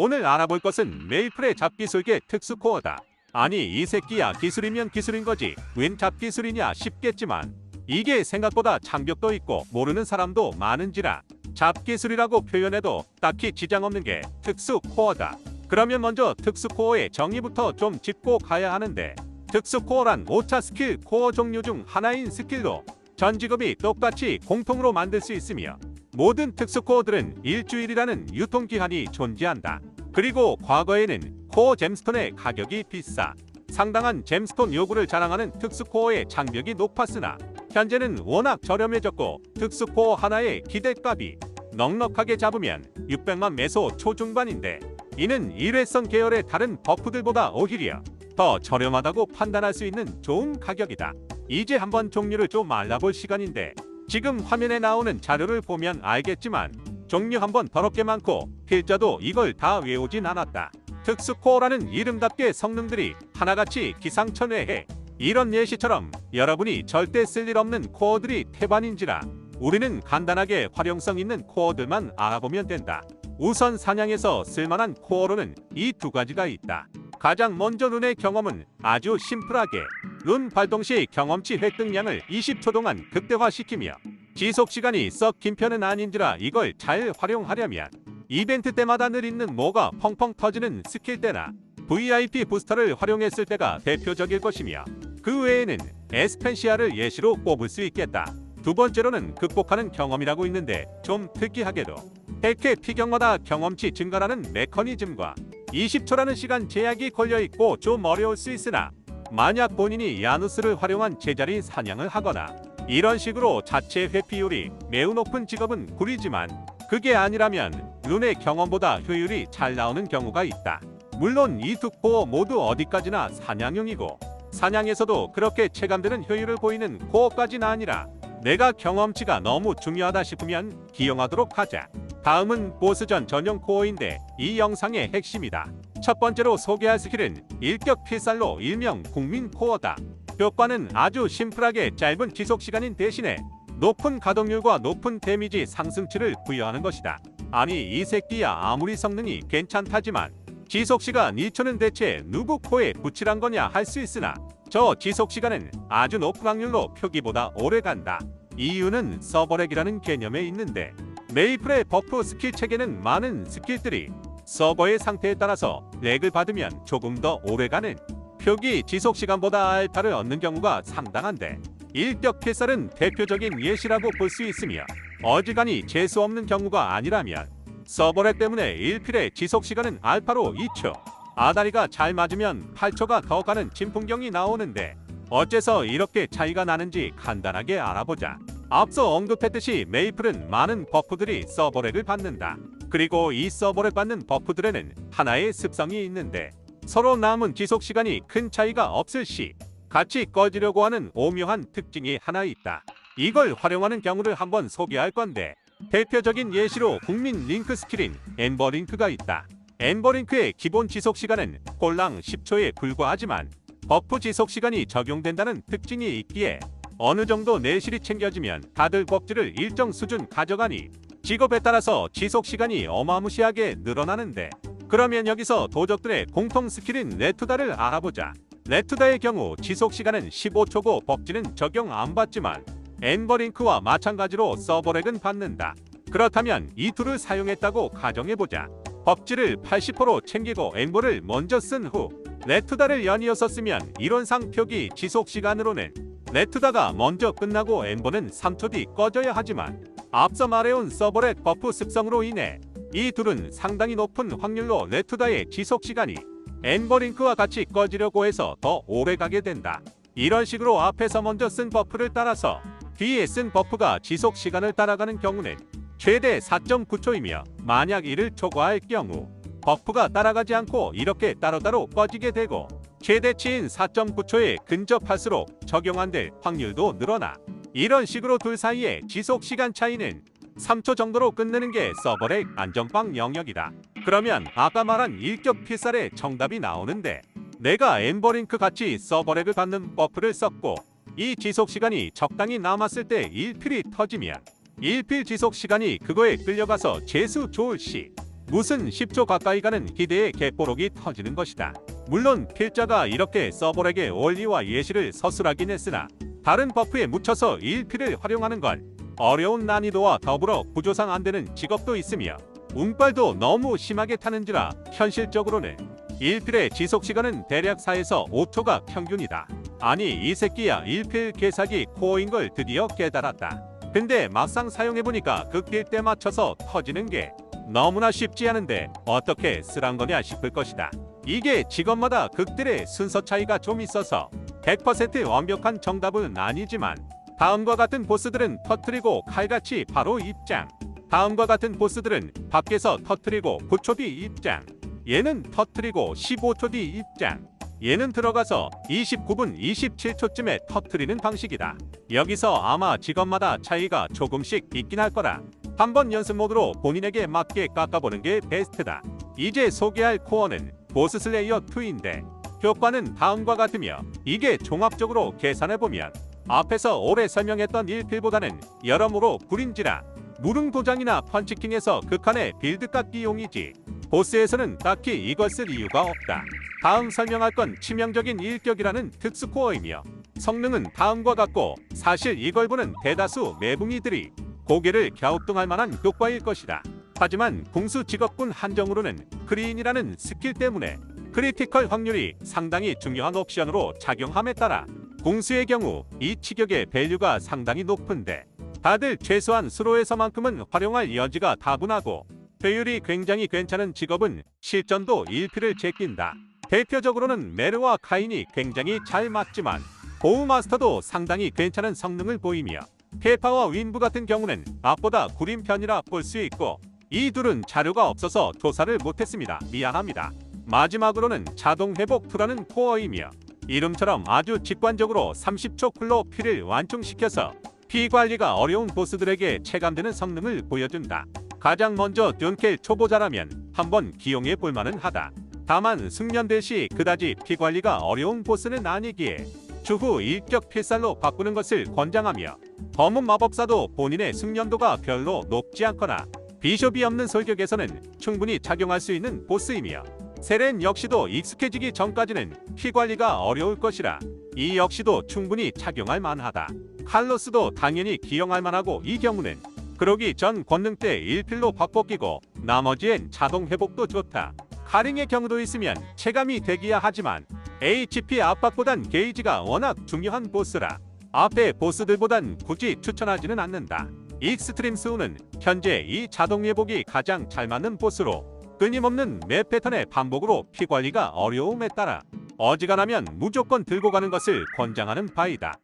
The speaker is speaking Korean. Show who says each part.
Speaker 1: 오늘 알아볼 것은 메이플의 잡기술계 특수코어다. 아니 이 새끼야 기술이면 기술인 거지 웬 잡기술이냐 싶겠지만 이게 생각보다 장벽도 있고 모르는 사람도 많은지라 잡기술이라고 표현해도 딱히 지장 없는 게 특수코어다. 그러면 먼저 특수코어의 정의부터 좀 짚고 가야 하는데 특수코어란 5차 스킬 코어 종류 중 하나인 스킬로 전 직업이 똑같이 공통으로 만들 수 있으며 모든 특수코어들은 일주일이라는 유통기한이 존재한다. 그리고 과거에는 코어 잼스톤의 가격이 비싸 상당한 잼스톤 요구를 자랑하는 특수코어의 장벽이 높았으나 현재는 워낙 저렴해졌고 특수코어 하나의 기대값이 넉넉하게 잡으면 600만 매소 초중반인데 이는 일회성 계열의 다른 버프들보다 오히려 더 저렴하다고 판단할 수 있는 좋은 가격이다. 이제 한번 종류를 좀 알아볼 시간인데 지금 화면에 나오는 자료를 보면 알겠지만 종류 한번 더럽게 많고 필자도 이걸 다 외우진 않았다. 특수코어라는 이름답게 성능들이 하나같이 기상천외해 이런 예시처럼 여러분이 절대 쓸 일 없는 코어들이 태반인지라 우리는 간단하게 활용성 있는 코어들만 알아보면 된다. 우선 사냥에서 쓸만한 코어로는 이 두 가지가 있다. 가장 먼저 룬의 경험은 아주 심플하게 룬 발동 시 경험치 획득량을 20초 동안 극대화시키며 지속 시간이 썩 긴 편은 아닌지라 이걸 잘 활용하려면 이벤트 때마다 늘 있는 뭐가 펑펑 터지는 스킬 때나 VIP 부스터를 활용했을 때가 대표적일 것이며 그 외에는 에스펜시아를 예시로 꼽을 수 있겠다. 두 번째로는 극복하는 경험이라고 있는데 좀 특이하게도 핵회 피경마다 경험치 증가라는 메커니즘과 20초라는 시간 제약이 걸려 있고 좀 어려울 수 있으나 만약 본인이 야누스를 활용한 제자리 사냥을 하거나 이런 식으로 자체 회피율이 매우 높은 직업은 구리지만 그게 아니라면 룬의 경험보다 효율이 잘 나오는 경우가 있다. 물론 이두 코어 모두 어디까지나 사냥용이고 사냥에서도 그렇게 체감되는 효율을 보이는 코어까지는 아니라 내가 경험치가 너무 중요하다 싶으면 기용하도록 하자. 다음은 보스전 전용 코어인데 이 영상의 핵심이다. 첫 번째로 소개할 스킬은 일격 필살로 일명 국민 코어다. 효과는 아주 심플하게 짧은 지속 시간인 대신에 높은 가동률과 높은 데미지 상승치를 부여하는 것이다. 아니 이 새끼야 아무리 성능이 괜찮다지만 지속 시간 1초는 대체 누구 코에 붙이란 거냐 할 수 있으나 저 지속 시간은 아주 높은 확률로 표기보다 오래 간다. 이유는 서버렉이라는 개념에 있는데 메이플의 버프 스킬 체계는 많은 스킬들이 서버의 상태에 따라서 렉을 받으면 조금 더 오래가는 표기 지속 시간보다 알파를 얻는 경우가 상당한데 일격 필살은 대표적인 예시라고 볼 수 있으며 어지간히 재수 없는 경우가 아니라면 서버렉 때문에 1필의 지속 시간은 알파로 2초 아다리가 잘 맞으면 8초가 더 가는 진풍경이 나오는데 어째서 이렇게 차이가 나는지 간단하게 알아보자. 앞서 언급했듯이 메이플은 많은 버프들이 서버렉을 받는다. 그리고 이 서버렉 받는 버프들에는 하나의 습성이 있는데 서로 남은 지속 시간이 큰 차이가 없을 시 같이 꺼지려고 하는 오묘한 특징이 하나 있다. 이걸 활용하는 경우를 한번 소개할 건데 대표적인 예시로 국민 링크 스킬인 엠버 링크가 있다. 엠버 링크의 기본 지속 시간은 꼴랑 10초에 불과하지만 버프 지속 시간이 적용된다는 특징이 있기에 어느 정도 내실이 챙겨지면 다들 법지를 일정 수준 가져가니 직업에 따라서 지속 시간이 어마무시하게 늘어나는데 그러면 여기서 도적들의 공통 스킬인 레투다를 알아보자. 레투다의 경우 지속 시간은 15초고 법지는 적용 안 받지만 엠버링크와 마찬가지로 서버렉은 받는다. 그렇다면 이 툴을 사용했다고 가정해보자. 법지를 80%로 챙기고 엠버를 먼저 쓴 후 레투다를 연이어서 쓰면 이론상 표기 지속 시간으로는 레투다가 먼저 끝나고 엠버는 3초 뒤 꺼져야 하지만 앞서 말해온 서버렉 버프 습성으로 인해 이 둘은 상당히 높은 확률로 레투다의 지속 시간이 엠버링크와 같이 꺼지려고 해서 더 오래 가게 된다. 이런 식으로 앞에서 먼저 쓴 버프를 따라서 뒤에 쓴 버프가 지속 시간을 따라가는 경우는 최대 4.9초이며 만약 이를 초과할 경우 버프가 따라가지 않고 이렇게 따로따로 꺼지게 되고 최대치인 4.9초에 근접할수록 적용 안 될 확률도 늘어나 이런 식으로 둘 사이의 지속 시간 차이는 3초 정도로 끝내는 게 서버렉 안전빵 영역이다. 그러면 아까 말한 일격 필살의 정답이 나오는데 내가 엠버링크 같이 서버렉을 받는 버프를 썼고 이 지속 시간이 적당히 남았을 때 1필이 터지면 1필 지속 시간이 그거에 끌려가서 재수 좋을 시 무슨 10초 가까이 가는 기대의 개뽀록이 터지는 것이다. 물론 필자가 이렇게 서버렉의 원리와 예시를 서술하긴 했으나 다른 버프에 묻혀서 1피를 활용하는 건 어려운 난이도와 더불어 구조상 안 되는 직업도 있으며 운빨도 너무 심하게 타는지라 현실적으로는 1필의 지속 시간은 대략 4에서 5초가 평균이다. 아니 이 새끼야 1필 개사기 코어인 걸 드디어 깨달았다. 근데 막상 사용해보니까 극딜 때 맞춰서 터지는 게 너무나 쉽지 않은데 어떻게 쓰란 거냐 싶을 것이다. 이게 직업마다 극딜의 순서 차이가 좀 있어서 100% 완벽한 정답은 아니지만 다음과 같은 보스들은 터트리고 칼같이 바로 입장. 다음과 같은 보스들은 밖에서 터트리고 9초 뒤 입장. 얘는 터트리고 15초 뒤 입장. 얘는 들어가서 29분 27초쯤에 터트리는 방식이다. 여기서 아마 직업마다 차이가 조금씩 있긴 할 거라. 한번 연습 모드로 본인에게 맞게 깎아보는 게 베스트다. 이제 소개할 코어는 보스 슬레이어 2인데 효과는 다음과 같으며 이게 종합적으로 계산해보면 앞에서 오래 설명했던 1필보다는 여러모로 구린지라 무릉 도장이나 펀치킹에서 극한의 빌드 깎기용이지 보스에서는 딱히 이걸 쓸 이유가 없다. 다음 설명할 건 치명적인 일격이라는 특수코어이며 성능은 다음과 같고 사실 이걸 보는 대다수 매붕이들이 고개를 갸우뚱할 만한 효과일 것이다. 하지만 궁수 직업군 한정으로는 크리인이라는 스킬 때문에 크리티컬 확률이 상당히 중요한 옵션으로 작용함에 따라 궁수의 경우 이 치격의 밸류가 상당히 높은데 다들 최소한 수로에서만큼은 활용할 여지가 다분하고 효율이 굉장히 괜찮은 직업은 실전도 1피를 제낀다. 대표적으로는 메르와 카인이 굉장히 잘 맞지만 보우 마스터도 상당히 괜찮은 성능을 보이며 페파와 윈부 같은 경우는 앞보다 구린 편이라 볼 수 있고 이 둘은 자료가 없어서 조사를 못했습니다. 미안합니다. 마지막으로는 자동 회복 투라는 코어이며 이름처럼 아주 직관적으로 30초 쿨로 피를 완충시켜서 피 관리가 어려운 보스들에게 체감되는 성능을 보여준다. 가장 먼저 둔켈 초보자라면 한번 기용해 볼만은 하다. 다만 숙련될 시 그다지 피 관리가 어려운 보스는 아니기에 추후 일격 필살로 바꾸는 것을 권장하며 검은 마법사도 본인의 숙련도가 별로 높지 않거나 비숍이 없는 솔격에서는 충분히 착용할 수 있는 보스이며 세렌 역시도 익숙해지기 전까지는 피 관리가 어려울 것이라 이 역시도 충분히 착용할 만하다. 칼로스도 당연히 기용할 만하고 이 경우는 그러기 전 권능 때 1필로 바꿔 끼고 나머지엔 자동 회복도 좋다. 카링의 경우도 있으면 체감이 되기야 하지만 HP 압박보단 게이지가 워낙 중요한 보스라 앞에 보스들보단 굳이 추천하지는 않는다. 익스트림 스우는 현재 이 자동 회복이 가장 잘 맞는 보스로 끊임없는 맵 패턴의 반복으로 피 관리가 어려움에 따라 어지간하면 무조건 들고 가는 것을 권장하는 바이다.